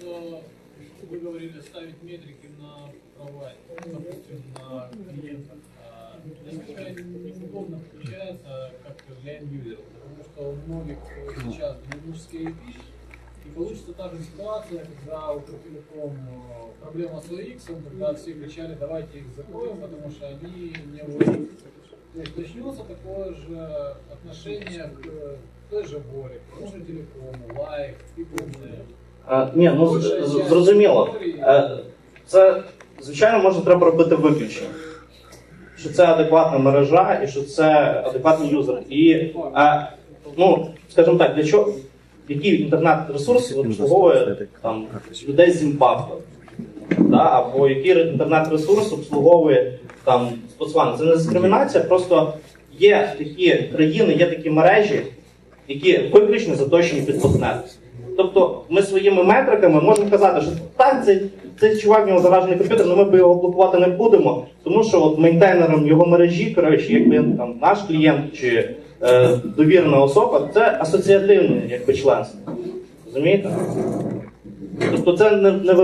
э, вы говорили ставить метрики на права, допустим, на клиентах. А Насколько это удобно получается как для юзеров? Потому что у многих сейчас динамические IP, и получится та же ситуация, когда у Укртелеком э, проблема с OX, когда все кричали, давайте их закроем, потому что они не OX. То есть начнется такое же отношение к той же боли, к тому же телекому, лайк і подобное. Е, ні, ну з- з- зрозуміло. Е, Це, звичайно, може треба робити виключення. Що це адекватна мережа і що це адекватний юзер. І, е, ну, скажімо так, для чого, який інтернет-ресурс обслуговує там, людей з Зімбабве? Да? Або який інтернет-ресурс обслуговує там з Це не дискримінація, просто є такі країни, є такі мережі, які виключно заточені під ботнет. Тобто ми своїми метриками можемо казати, що так, цей, цей чувак в нього заражений комп'ютер, але ми б його блокувати не будемо, тому що от мейнтейнером його мережі, коротше, якби там наш клієнт чи е, довірена особа, це асоціативне якби членство. Розумієте? Тобто це не, не,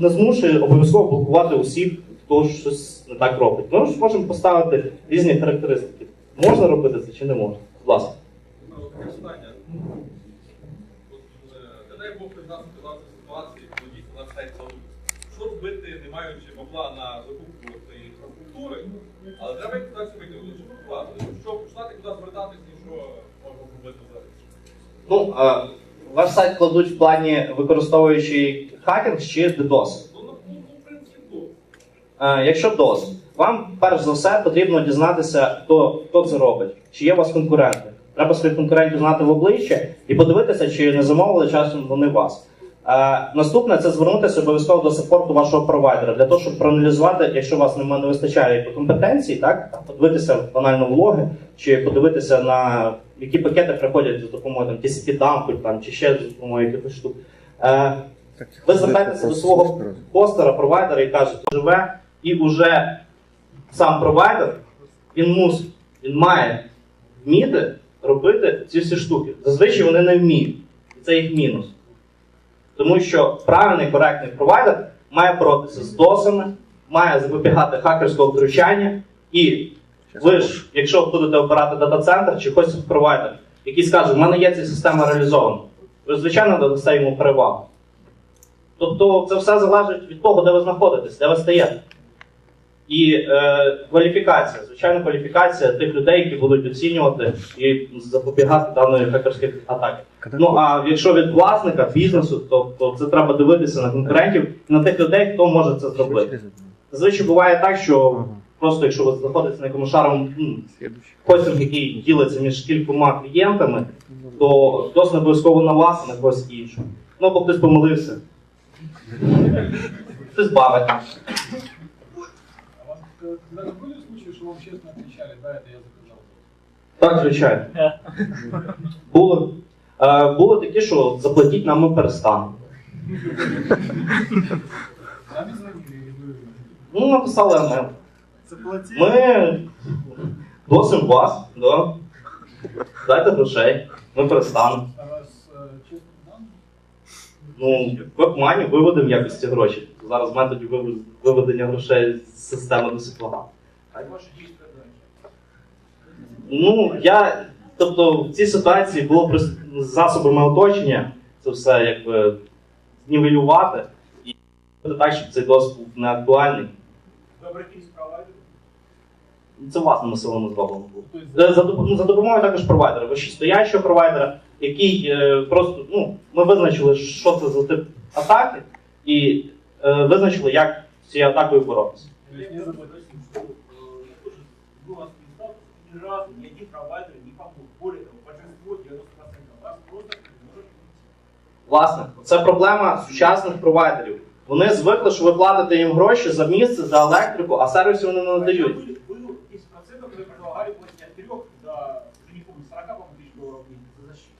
не змушує обов'язково блокувати усіх, хто щось не так робить. Ми ж можемо поставити різні характеристики. Можна робити це чи не можна? Будь ласка. От, е, не дай Бог від нас оказався в ситуації, коли дійсно наш сайт кладуть. Що робити, не маючи бабла на закупку цієї інфраструктури, але треба їх кудись витягнути, що купувати. Що починати куди звертатися і що можна зробити зараз? Ну, а, ваш сайт кладуть в плані використовуючи хакінг чи DDoS. Ну, ну, ну, в принципі, ну. Е, Якщо DOS, вам перш за все потрібно дізнатися, хто, хто це робить, чи є у вас конкуренти. Треба своїх конкурентів знати в обличчя і подивитися, чи не замовили часом вони вас. Е, наступне це звернутися обов'язково до саппорту вашого провайдера для того, щоб проаналізувати, якщо у вас не, не вистачає компетенцій, так подивитися банально влоги, чи подивитися на які пакети приходять за допомогою там, TCP дампу, там чи ще за допомогою якихось штук. Е, ви звертаєтеся до свого постера, провайдера і кажете, живе, і вже сам провайдер, він мусить, він має вміти робити ці всі штуки. Зазвичай вони не вміють. І це їх мінус. Тому що правильний коректний провайдер має боротися з досами, має запобігати хакерського втручання, і ви ж, якщо будете обирати дата-центр чи якийсь провайдер, який скаже, в мене є ця система реалізована, ви, звичайно, дадасте йому перевагу. Тобто це все залежить від того, де ви знаходитесь, де ви стаєте. І е, кваліфікація, звичайно, кваліфікація тих людей, які будуть оцінювати і запобігати даної хакерської атаки. Ну а якщо від власника бізнесу, то, то це треба дивитися на конкурентів і на тих людей, хто може це зробити. Зазвичай буває так, що просто якщо ви знаходитесь на якомусь шаровому м, хостинг, який ділиться між кількома клієнтами, то досить не обов'язково на вас, а на когось іншого. Ну, або хтось помилився. Хтось бавить А вам э, когда были случаи, что вам честно отвечали, да, это я заказал? Так, звичайно. Було. Е, було таке, що заплатіть нам ми перестанемо. Сами звонили или вы? Ну, написали емейл. Заплатили? Ми просимо вас, да. дайте грошей, ми перестанемо. А вас э, честно данные? Ну, вебмані виводимо якось ці гроші. Зараз методів виведення грошей з системи досить багато. Ну, я, тобто, в цій ситуації було засобами оточення це все якби знівелювати і так, щоб цей досвід був не актуальний. Вы обратились к провайдеру? Це власними силами зроблено було. Е, За, ну, за допомогою також провайдера, вищестоящого провайдера, який е, просто ну, ми визначили, що це за тип атаки, і визначили, як з цією атакою боротися. То есть не заплатили. Был у вас статус, ни разу ни один провайдер не помог. Более того, большинство, 90% вас просто не может Власне, це проблема сучасних провайдерів. Вони звикли, що ви платите їм гроші за місце, за електрику, а сервісів вони не надають. Были, было 10%, которые предлагали платить от 3 до, уже не помню, 40 по-моему, тысяч долларов в месяц за защиту.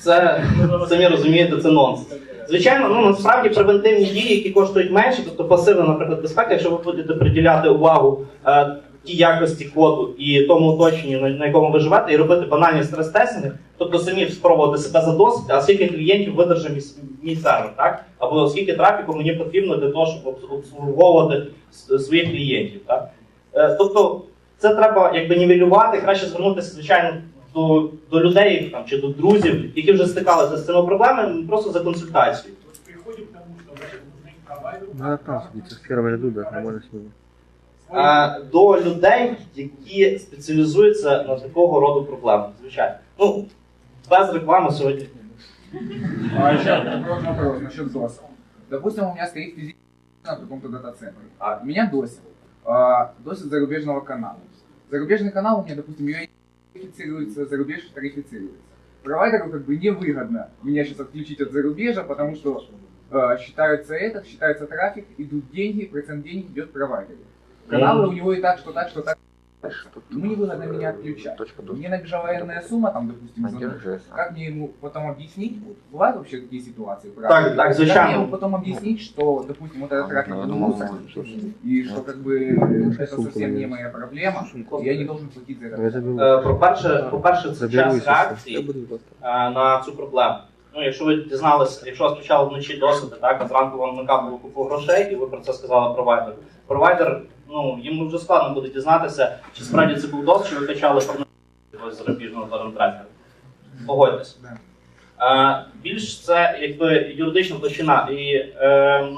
Це самі розумієте, це нонсенс. Звичайно, ну насправді превентивні дії, які коштують менше, тобто пасивна, наприклад, безпека, якщо ви будете приділяти увагу е, тій якості коду і тому оточенню, на, якому ви живете, і робити банальні стрес-тестинги, тобто самі спробувати себе задосити, а скільки клієнтів видержав мій сервер, так? Або скільки трафіку мені потрібно для того, щоб обслуговувати своїх клієнтів. Так? Е, тобто це треба якби нівелювати, краще звернутися, звичайно, до, до людей там, чи до друзів, які вже стикалися з цими проблемами, просто за консультацією. Вот тому. Ну, сниму. Е, до людей, які спеціалізуються на такого роду проблемах. Звичайно. Ну, без реклами сьогодні. А еще вопрос, вопрос насчет DOS. Допустим, у меня стоит физически на каком-то дата-центре. А меня досит. А, досит зарубежного канала. Зарубежный канал у меня, допустим, UA тарифицируется, зарубеж тарифицируется. Провайдеру как бы невыгодно меня сейчас отключить от зарубежа, потому что э, считается этот, считается трафик, идут деньги, процент денег идет провайдеру. Каналы у него и так, что так, что так. Ему невыгодно меня отключать. Точка доступа. Мне набежала энная сумма, там, допустим, за Поддержи. как мне ему потом объяснить? Вот Бывают вообще такие ситуации? Так, так, Как мне звичайно. ему потом объяснить, что, допустим, вот этот трафик Я был думал, мусор, может, и что как бы это сумку совсем не навес. моя проблема, и я не должен платить за Я это. заберу. Е, По-перше, по-перше, це Заберу, час якщо що. реакції. Я буду вас. е, на цю проблему. Ну, якщо ви дізналися, якщо вас почали вночі досити, так, а зранку вам накапало купу грошей, і ви про це сказали провайдеру. Провайдер, ну, йому вже складно буде дізнатися, чи справді це був дос, чи ви качали порнографію з зарубіжного торрент-трекера. Погодьтесь. Е, більш це якби юридична площина, і е,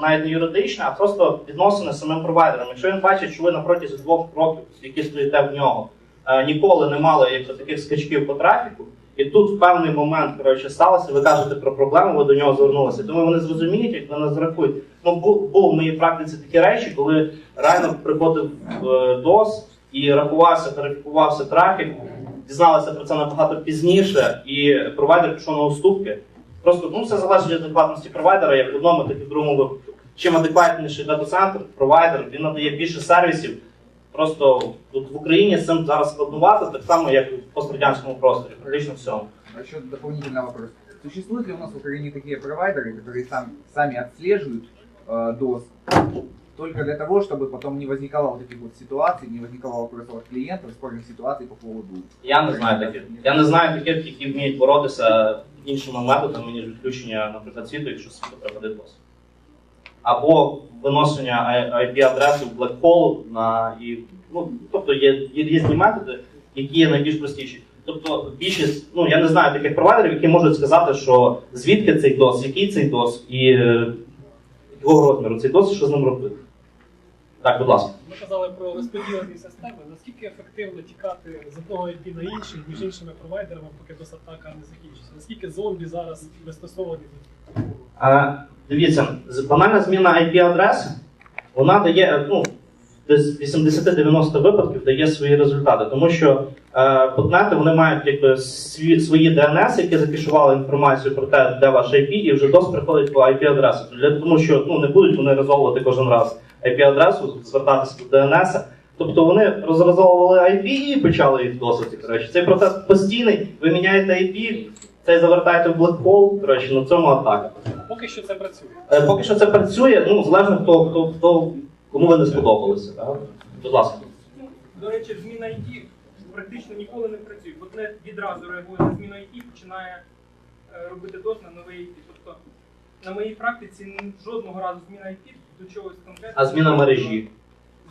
навіть не юридична, а просто відносини з самим провайдером. Якщо він бачить, що ви на протязі двох років, які стоїте в нього, е, ніколи не мали якби, таких скачків по трафіку, і тут в певний момент коротше, сталося, ви кажете про проблему, ви до нього звернулися. Думаю, вони зрозуміють, як вони зарахують. Ну, був, в моїй практиці такі речі, коли реально приходив е, ДОС і рахувався, тарифікувався трафік, дізналися про це набагато пізніше, і провайдер пішов на уступки. Просто ну, все залежить від адекватності провайдера, як в одному, так і в другому. Чим адекватніший дата-центр, провайдер, він надає більше сервісів. Просто тут в Україні з цим зараз складнувати, так само, як і в пострадянському просторі, практично всьому. А еще дополнительный вопрос. Существуют ли у нас в Украине такие провайдеры, которые сам, сами отслеживают э, DOS только для того, чтобы потом не возникало вот этих вот ситуаций, не возникало вопросов от клиентов, спорных ситуаций по поводу Я не знаю таких. Я не знаю таких, які вміють боротися іншими методами, ніж відключення, наприклад, світу, якщо світло приходить досить. Або виношення IP-адреси в блекхол на і ну, тобто є, є різні методи, які є найбільш простіші. Тобто більшість, ну я не знаю таких провайдерів, які можуть сказати, що звідки цей дос, який цей дос, і е, якого розміру цей дос, і що з ним робити. Так, будь ласка. Ми казали про розподілені системи. Наскільки ефективно тікати з одного IP на інший між іншими провайдерами, поки досатака не закінчиться? Наскільки зомбі зараз пристосовані дивіться, банальна зміна IP-адреси, вона дає, ну, десь 80-90 випадків дає свої результати, тому що е, ботнети вони мають якби свої, DNS, які закішували інформацію про те, де ваш IP, і вже дос приходить по IP-адресу. Тому що ну, не будуть вони резолвувати кожен раз IP-адресу, звертатися до DNS. Тобто вони розрозовували IP і почали їх. Коротше, цей процес постійний, ви міняєте IP, цей завертаєте в блекхол, коротше, на цьому атака. поки що це працює. Е, Поки що це працює, ну залежно хто, хто, хто кому ви не сподобалися. Так? Будь ласка. До речі, зміна ID практично ніколи не працює. Ботнет відразу реагує на зміну ID, починає е, робити дос на новий IP. Тобто на моїй практиці жодного разу зміна IP до чогось конкретного. А зміна мережі.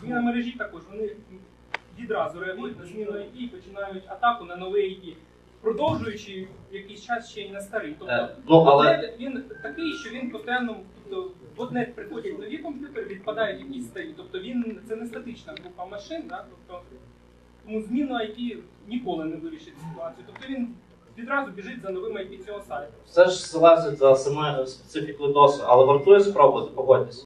Зміна мережі також. Вони відразу реагують на зміну IP і починають атаку на новий IP, продовжуючи якийсь час ще й на старий. Тобто Е, Ну але він такий, що він постійно, тобто в ботнет приходять нові комп'ютери, відпадають якісь старі. Тобто він це не статична група машин, да? тобто тому зміна IP ніколи не вирішить ситуацію. Тобто він відразу біжить за новим IP цього сайту. все ж залежить за саме специфікою досу, але вартує спробувати, погодьтесь.